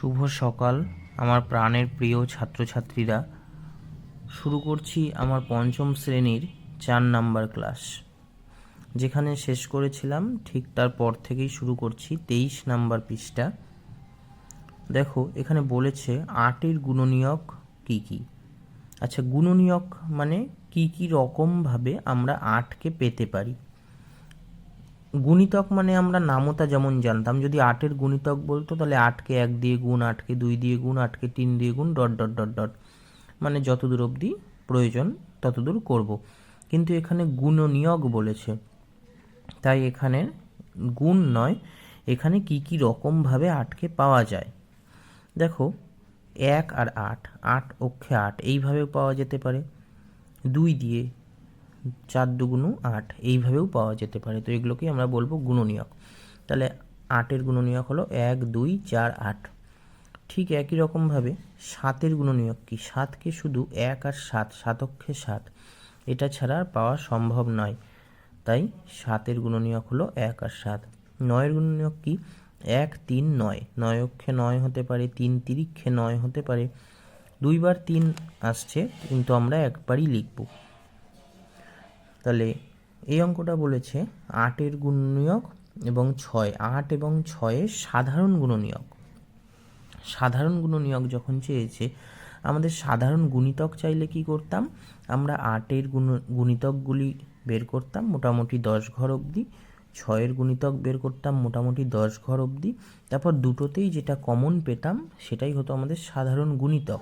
শুভ সকাল, আমার প্রাণের প্রিয় ছাত্রছাত্রীরা। শুরু করছি আমার পঞ্চম শ্রেণির চার নাম্বার ক্লাস। যেখানে শেষ করেছিলাম, ঠিক তারপর থেকেই শুরু করছি তেইশ নাম্বার পৃষ্ঠা। দেখো, এখানে বলেছে আটের গুণনীয়ক কি কি? আচ্ছা গুণনীয়ক মানে কি কি রকমভাবে আমরা আটকে পেতে পারি? গুণিতক মানে আমরা নামতা যেমন জানতাম, যদি আটের গুণিতক বলতো তাহলে আটকে এক দিয়ে গুণ, আটকে দুই দিয়ে গুণ, আটকে তিন দিয়ে গুণ, ডট ডট ডট ডট। মানে যতদূর অবধি প্রয়োজন ততদূর করব। কিন্তু এখানে গুণনীয়ক বলেছে। তাই এখানে গুণ নয়, এখানে কি কি রকমভাবে আটকে পাওয়া যায়? দেখো, এক আর আট আট অক্ষে আট এইভাবেও পাওয়া যেতে পারে। দুই দিয়ে চার দুগুণ আট, এইভাবেও পাওয়া যেতে পারে। তো এগুলোকেই আমরা বলব গুণনীয়ক। তাহলে আটের গুণনীয়ক হলো এক, দুই, চার, আট। ঠিক একই রকমভাবে সাতের গুণনীয়ক কি? সাতকে শুধু এক আর সাত সাতক্ষে সাত। এটা ছাড়া আর পাওয়া সম্ভব নয়। তাই সাতের গুণনীয়ক হলো এক আর সাত। নয়ের গুণনীয়ক কি? এক, তিন, নয়। নয় অক্ষে নয় হতে পারে, তিন তিরিক্ষে নয় হতে পারে। দুইবার তিন আসছে, কিন্তু আমরা একবারই লিখব। তাহলে এই অঙ্কটা বলেছে আটের গুণনীয়ক এবং ছয়, আট এবং ছয়ের সাধারণ গুণনীয়ক। সাধারণ গুণনীয়ক যখন চেয়েছে, আমাদের সাধারণ গুণিতক চাইলে কি করতাম? আমরা আটের গুণ, গুণিতকগুলি বের করতাম, মোটামুটি দশ ঘর অবধি। ছয়ের গুণিতক বের করতাম, মোটামুটি দশ ঘর অবধি। তারপর দুটোতেই যেটা কমন পেতাম, সেটাই হতো আমাদের সাধারণ গুণিতক।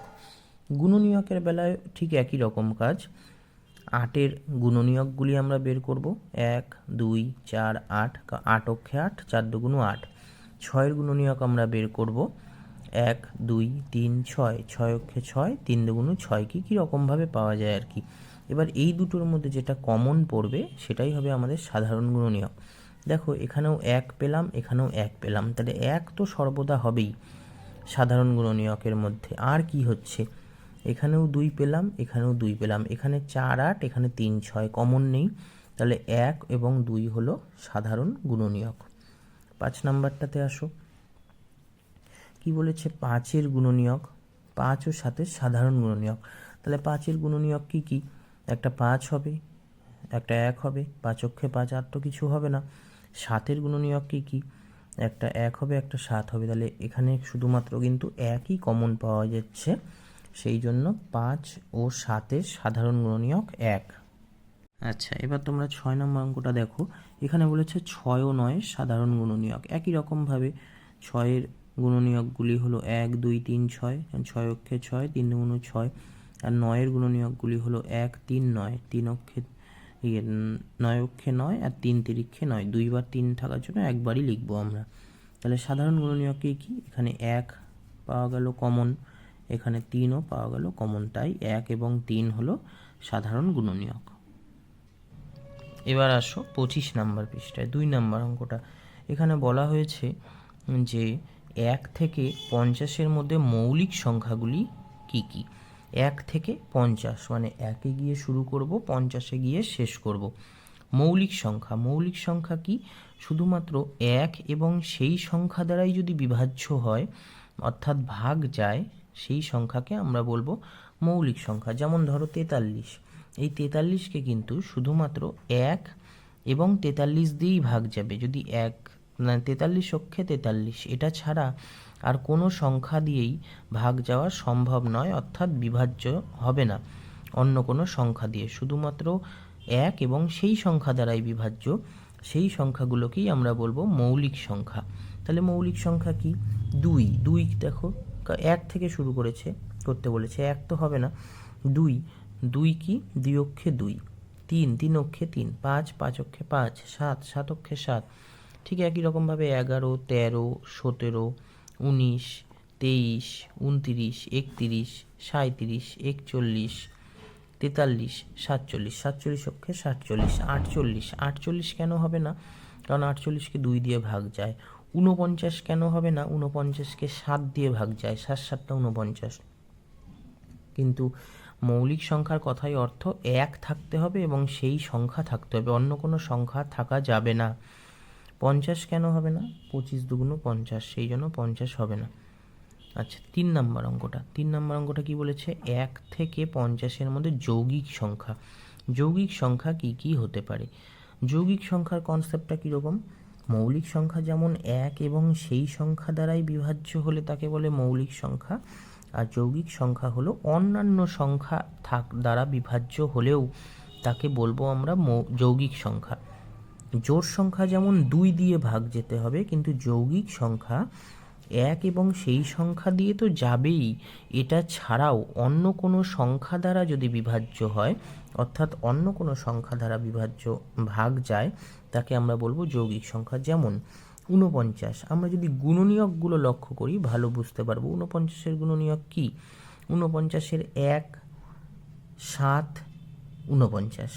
গুণনীয়কের বেলায় ঠিক একই রকম কাজ। আটের গুণনীয়কগুলি আমরা বের করব। এক, দুই, চার, আট আট অক্ষে আট, চার দুগুণ আট। ছয়ের গুণনীয়ক আমরা বের করব। এক, দুই, তিন, ছয়। ছয় অক্ষে ছয়, তিন দুগুণ ছয় কি কী রকমভাবে পাওয়া যায় আর কি? এবার এই দুটোর মধ্যে যেটা কমন পড়বে সেটাই হবে আমাদের সাধারণ গুণনীয়ক। দেখো, এখানেও এক পেলাম, এখানেও এক পেলাম। তাহলে এক তো সর্বদা হবেই সাধারণ গুণনীয়কের মধ্যে। আর কি হচ্ছে? এখানেও দুই পেলাম, এখানেও দুই পেলাম। এখানে চার আট, এখানে তিন ছয় কমন নেই। তাহলে এক এবং দুই হলো সাধারণ গুণনীয়ক। পাঁচ নাম্বারটাতে আসো। কি বলেছে? পাঁচের গুণনীয়ক। পাঁচ ও সাতের সাধারণ গুণনীয়ক। তাহলে পাঁচের গুণনীয়ক কি কি? একটা পাঁচ হবে, একটা এক হবে, পাঁচ অক্ষে পাঁচ আর তো কিছু হবে না। সাতের গুণনীয়ক কি কি? একটা এক হবে, একটা সাত হবে। তাহলে এখানে শুধুমাত্র কিন্তু একই কমন পাওয়া যাচ্ছে। সেই জন্য পাঁচ ও সাতের সাধারণ গুণনীয়ক এক। আচ্ছা এবার তোমরা ছয় নম্বর অঙ্কটা দেখো। এখানে বলেছে ছয় ও নয় সাধারণ গুণনীয়ক। একই রকমভাবে ছয়ের গুণনীয়কগুলি হলো এক, দুই, তিন, ছয় ছয় অক্ষে ছয়, তিন দুগুণ ছয়, আর নয়ের গুণনীয়কগুলি হলো এক, তিন, নয়, তিন অক্ষে ইয়ে নয় অক্ষে নয়, আর তিন তিরিক্ষে নয়। দুইবার তিন থাকার জন্য একবারই লিখব আমরা। তাহলে সাধারণ গুণনীয়ক কি এখানে এক পাওয়া গেল কমন এখানে তিনও পাওয়া গেল কমন তাই এক এবং তিন হলো সাধারণ গুণনীয়ক। এবার আসো পঁচিশ নাম্বার পৃষ্ঠায়, দুই নাম্বার অঙ্কটা। এখানে বলা হয়েছে যে এক থেকে পঞ্চাশের মধ্যে মৌলিক সংখ্যাগুলি কি কি? এক থেকে পঞ্চাশ মানে একে গিয়ে শুরু করব, পঞ্চাশে গিয়ে শেষ করব। মৌলিক সংখ্যা মৌলিক সংখ্যা কি? শুধুমাত্র এক এবং সেই সংখ্যা দ্বারাই যদি বিভাজ্য হয়, অর্থাৎ ভাগ যায় সেই সংখ্যাকে আমরা বলব মৌলিক সংখ্যা। যেমন ধরো তেতাল্লিশ। এই তেতাল্লিশকে কিন্তু শুধুমাত্র এক এবং তেতাল্লিশ দিয়েই ভাগ যাবে। যদি এক তেতাল্লিশ অক্ষে তেতাল্লিশ, এটা ছাড়া আর কোনো সংখ্যা দিয়েই ভাগ যাওয়া সম্ভব নয়, অর্থাৎ বিভাজ্য হবে না অন্য কোনো সংখ্যা দিয়ে। শুধুমাত্র এক এবং সেই সংখ্যা দ্বারাই বিভাজ্য, সেই সংখ্যাগুলোকেই আমরা বলব মৌলিক সংখ্যা। তাহলে মৌলিক সংখ্যা কি? দুই। দুই, দেখো এক থেকে শুরু করেছে, করতে বলেছে। এক তো হবে না, দুই। দুই কি? দুই অক্ষে দুই। তিন তিন অক্ষে তিন। পাঁচ পাঁচ অক্ষে পাঁচ। সাত সাত অক্ষে সাত। ঠিক একই রকমভাবে এগারো, তেরো, সতেরো, উনিশ, তেইশ, উনতিরিশ, একতিরিশ, সাঁইত্রিশ, একচল্লিশ, তেতাল্লিশ, সাতচল্লিশ। সাতচল্লিশ অক্ষে সাতচল্লিশ, আটচল্লিশ। আটচল্লিশ কেন হবে না? কারণ আটচল্লিশকে দুই দিয়ে ভাগ যায়। ঊনপঞ্চাশ কেন হবে না? ঊনপঞ্চাশকে সাত দিয়ে ভাগ যায়, সাত সাতটা ঊনপঞ্চাশ। কিন্তু মৌলিক সংখ্যার কথাই অর্থ এক থাকতে হবে এবং সেই সংখ্যা থাকতে হবে, অন্য কোনো সংখ্যা থাকা যাবে না। পঞ্চাশ কেন হবে না? পঁচিশ দুগুণ পঞ্চাশ, সেই জন্য পঞ্চাশ হবে না। আচ্ছা তিন নম্বর অঙ্কটা। তিন নম্বর অঙ্কটা কি বলেছে? এক থেকে পঞ্চাশের মধ্যে যৌগিক সংখ্যা। যৌগিক সংখ্যা কি কি হতে পারে? যৌগিক সংখ্যার কনসেপ্টটা কীরকম? মৌলিক সংখ্যা যেমন এক এবং সেই সংখ্যা দ্বারাই বিভাজ্য হলে তাকে বলে মৌলিক সংখ্যা। আর যৌগিক সংখ্যা হলো অন্যান্য সংখ্যা থাক দ্বারা বিভাজ্য হলেও তাকে বলব আমরা যৌগিক সংখ্যা। জোর সংখ্যা যেমন দুই দিয়ে ভাগ যেতে হবে, কিন্তু যৌগিক সংখ্যা এক এবং সেই সংখ্যা দিয়ে তো যাবেই। এটা ছাড়াও অন্য কোনো সংখ্যা দ্বারা যদি বিভাজ্য হয়, অর্থাৎ অন্য কোনো সংখ্যা দ্বারা বিভাজ্য ভাগ যায়, তাকে আমরা বলব যৌগিক সংখ্যা। যেমন ঊনপঞ্চাশ, আমরা যদি গুণনীয়কগুলো লক্ষ্য করি, ভালো বুঝতে পারব ঊনপঞ্চাশের গুণনীয়ক কি? ঊনপঞ্চাশের এক, সাত, ঊনপঞ্চাশ।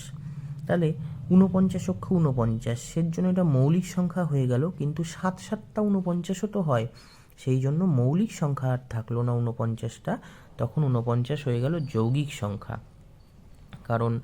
তাহলে ঊনপঞ্চাশ অক্ষ ঊনপঞ্চাশ, সের জন্য এটা মৌলিক সংখ্যা হয়ে গেল, কিন্তু সাত সাতটা ঊনপঞ্চাশও তো হয়। সেই জন্য মৌলিক সংখ্যা আর থাকল না ঊনপঞ্চাশটা, তখন ঊনপঞ্চাশ হয়ে গেল যৌগিক সংখ্যা। কারণ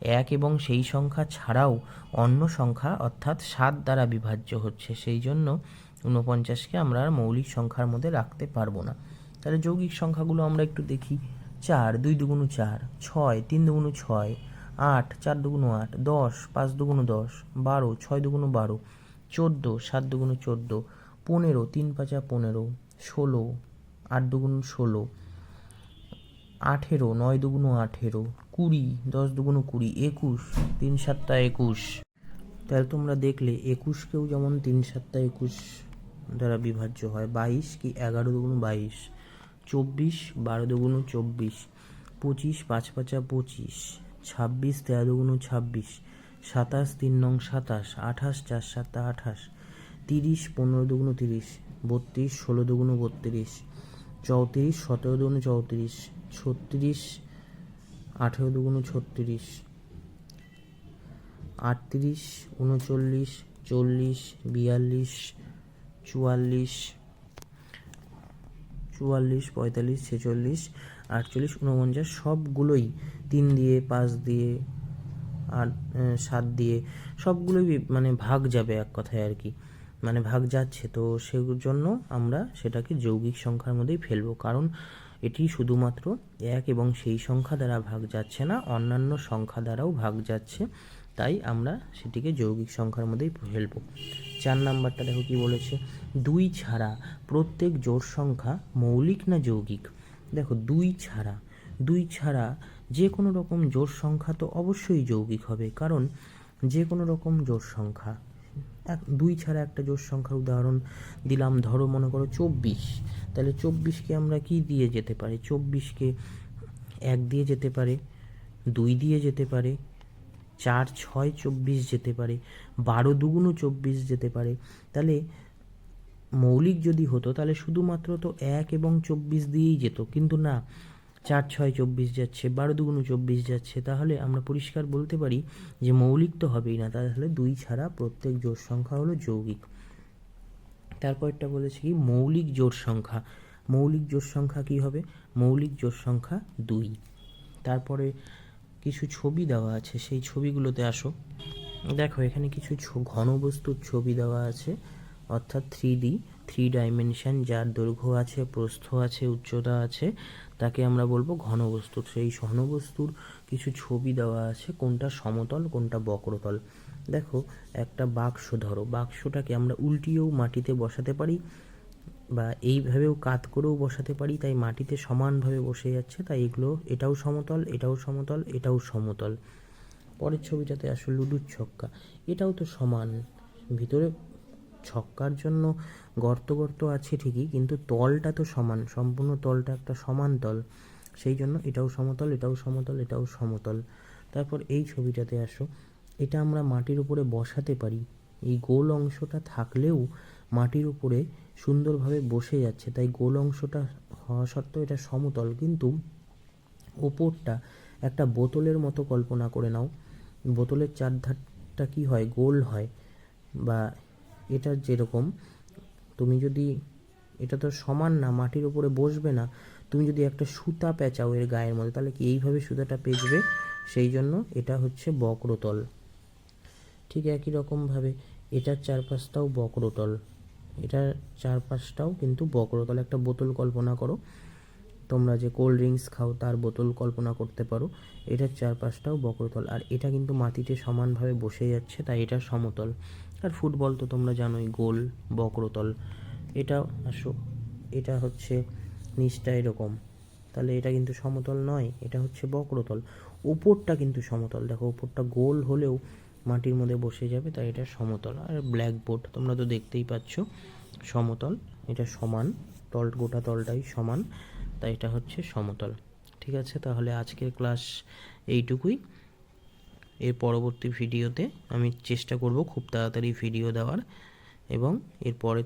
এক এবং সেই সংখ্যা ছাড়াও অন্য সংখ্যা অর্থাৎ সাত দ্বারা বিভাজ্য হচ্ছে, সেই জন্য ঊনপঞ্চাশকে আমরা আর মৌলিক সংখ্যার মধ্যে রাখতে পারব না। তাহলে যৌগিক সংখ্যাগুলো আমরা একটু দেখি। চার, দুই দুগুণ চার, ছয়, তিন দুগুণ ছয়, আট, চার দুগুণ আট, দশ, পাঁচ দুগুণ দশ, বারো, ছয় দুগুণ বারো, চোদ্দ, সাত দুগুণ চোদ্দ পনেরো, তিন পাঁচা পনেরো, ষোলো, আট দুগুণ ষোলো, আঠেরো, নয় দুগুণ আঠেরো, কুড়ি, দশ দুগুণ কুড়ি, একুশ, তিন সাতটা একুশ। তাহলে তোমরা দেখলে একুশকেও যেমন তিন সাতটা একুশ দ্বারা বিভাজ্য হয়, বাইশ কি এগারো দুগুণ বাইশ, চব্বিশ বারো দুগুণ চব্বিশ, পঁচিশ পাঁচ পাঁচা পঁচিশ, ছাব্বিশ তেরো দুগুণ ছাব্বিশ, সাতাশ তিন নং সাতাশ, আঠাশ চার সাতটা আঠাশ তিরিশ, পনেরো দুগুণ তিরিশ, বত্রিশ, ষোলো দুগুণ বত্রিশ, চৌত্রিশ, সতেরো দুগুণ চৌত্রিশ, ছত্রিশ, আঠেরো দুগুণ ছত্রিশ, আটত্রিশ, উনচল্লিশ, চল্লিশ, বিয়াল্লিশ, চুয়াল্লিশ চুয়াল্লিশ, পঁয়তাল্লিশ, ছেচল্লিশ, আটচল্লিশ উনপঞ্চাশ সবগুলোই তিন দিয়ে, পাঁচ দিয়ে, আট সাত দিয়ে, সবগুলোই মানে ভাগ যাবে এক কথায় আর কি। মানে ভাগ যাচ্ছে, তো সেই জন্য আমরা সেটাকে যৌগিক সংখ্যার মধ্যেই ফেলব। কারণ এটি শুধুমাত্র এক এবং সেই সংখ্যা দ্বারা ভাগ যাচ্ছে না, অন্যান্য সংখ্যা দ্বারাও ভাগ যাচ্ছে। তাই আমরা সেটিকে যৌগিক সংখ্যার মধ্যেই ফেলব। চার নাম্বারটা দেখো কি বলেছে, দুই ছাড়া প্রত্যেক জোড় সংখ্যা মৌলিক না যৌগিক? দেখো, দুই ছাড়া দুই ছাড়া যে কোনো রকম জোড় সংখ্যা তো অবশ্যই যৌগিক হবে। কারণ যে কোনো রকম জোড় সংখ্যা এক দুই ছাড়া একটা জোড় সংখ্যার উদাহরণ দিলাম। ধরো মনে করো চব্বিশ। তাহলে চব্বিশকে আমরা কি দিয়ে যেতে পারি? চব্বিশকে এক দিয়ে যেতে পারে, দুই দিয়ে যেতে পারে, চার, ছয়, চব্বিশ যেতে পারে, বারো দুগুণ চব্বিশ যেতে পারে। তাহলে মৌলিক যদি হতো, তাহলে শুধুমাত্র তো এক এবং চব্বিশ দিয়েই যেত। কিন্তু না চার ছয় চব্বিশ যাচ্ছে, বারো দুগুণ চব্বিশ যাচ্ছে, তাহলে আমরা পরিষ্কার বলতে পারি যে মৌলিক তো হবেই না, তাহলে দুই ছাড়া প্রত্যেক জোড় সংখ্যা হলো যৌগিক। তারপরটা বলেছে কি, মৌলিক জোড় সংখ্যা। মৌলিক জোড় সংখ্যা কি হবে? মৌলিক জোড় সংখ্যা দুই। তারপরে কিছু ছবি দেওয়া আছে, সেই ছবিগুলোতে আসো। দেখো, এখানে কিছু ঘনবস্তুর ছবি দেওয়া আছে, অর্থাৎ থ্রি ডি। থ্রি ডাইমেনশন যার দৈর্ঘ্য আছে, প্রস্থ আছে, উচ্চতা আছে, তাকে আমরা বলব ঘনবস্তু। সেই ঘনবস্তুর কিছু ছবি দেওয়া আছে, কোনটা সমতল, কোনটা বক্রতল। দেখো, একটা বাক্স ধরো। বাক্সটাকে আমরা উল্টিয়েও মাটিতে বসাতে পারি বা এইভাবেও কাত করেও বসাতে পারি, তাই মাটিতে সমানভাবে বসে যাচ্ছে, তাই এগুলো এটাও সমতল এটাও সমতল এটাও সমতল। পরের ছবিটাতে আসলে লুডুর ছক্কা। এটাও তো সমান। ভিতরে ছক্কার জন্য গর্ত গর্ত আছে ঠিকই, কিন্তু তলটা তো সমান, সম্পূর্ণ তলটা একটা সমান তল। সেই জন্য এটাও সমতল এটাও সমতল এটাও সমতল। তারপর এই ছবিটাতে আসো, এটা আমরা মাটির উপরে বসাতে পারি। এই গোল অংশটা থাকলেও মাটির উপরে সুন্দরভাবে বসে যাচ্ছে, তাই গোল অংশটা হওয়া সত্ত্বেও এটা সমতল। কিন্তু ওপরটা একটা বোতলের মতো কল্পনা করে নাও। বোতলের চারধারটা কি হয়? গোল হয় বা এটা যেরকম, তুমি যদি, এটা তো সমান না, মাটির উপরে বসবে না, তুমি যদি একটা সুতা পেঁচাও এর গায়ের মধ্যে, তাহলে কি এইভাবে সুতাটা পেঁচবে? সেই জন্য এটা হচ্ছে বক্রতল। ঠিক একই রকমভাবে এটার চারপাশটাও বক্রতল। এটার চারপাশটাও কিন্তু বক্রতল। একটা বোতল কল্পনা করো তোমরা যে কোল্ড ড্রিঙ্কস খাও, তার বোতল কল্পনা করতে পারো। এটার চারপাশটাও বক্রতল। আর এটা কিন্তু মাটিতে সমানভাবে বসে যাচ্ছে, তাই এটা সমতল। আর ফুটবল তো তোমরা জানোই, গোল, বক্রতল। এটা আসো, এটা হচ্ছে নিচটা এরকম। তাহলে এটা কিন্তু সমতল নয়, এটা হচ্ছে বক্রতল। উপরটা কিন্তু সমতল। দেখো, উপরটা গোল হলেও মাটির মধ্যে বসে যাবে, তাই এটা সমতল। আর ব্ল্যাকবোর্ড তোমরা তো দেখতেই পাচ্ছ, সমতল। এটা সমান, তল, গোটা তলটাই সমান। তাই এটা হচ্ছে সমতল। ঠিক আছে? তাহলে আজকের ক্লাস এইটুকুই। এর পরবর্তী ভিডিওতে আমি চেষ্টা করব খুব তাড়াতাড়ি ভিডিও দেওয়ার এবং এরপরে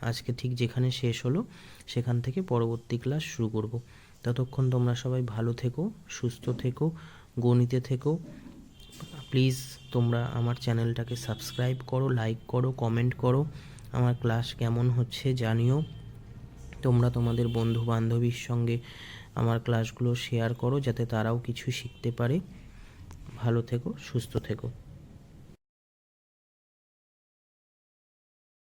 আজকে ঠিক যেখানে শেষ হলো, সেখান থেকে পরবর্তী ক্লাস শুরু করব। ততক্ষণ তোমরা সবাই ভালো থেকো, সুস্থ থেকো, গণিতে থেকো। প্লিজ তোমরা আমার চ্যানেলটাকে সাবস্ক্রাইব করো, লাইক করো, কমেন্ট করো। আমার ক্লাস কেমন হচ্ছে জানিও। তোমরা তোমাদের বন্ধু বান্ধবীর সঙ্গে আমার ক্লাসগুলো শেয়ার করো যাতে তারাও কিছু শিখতে পারে। ভালো থেকো, সুস্থ থেকো।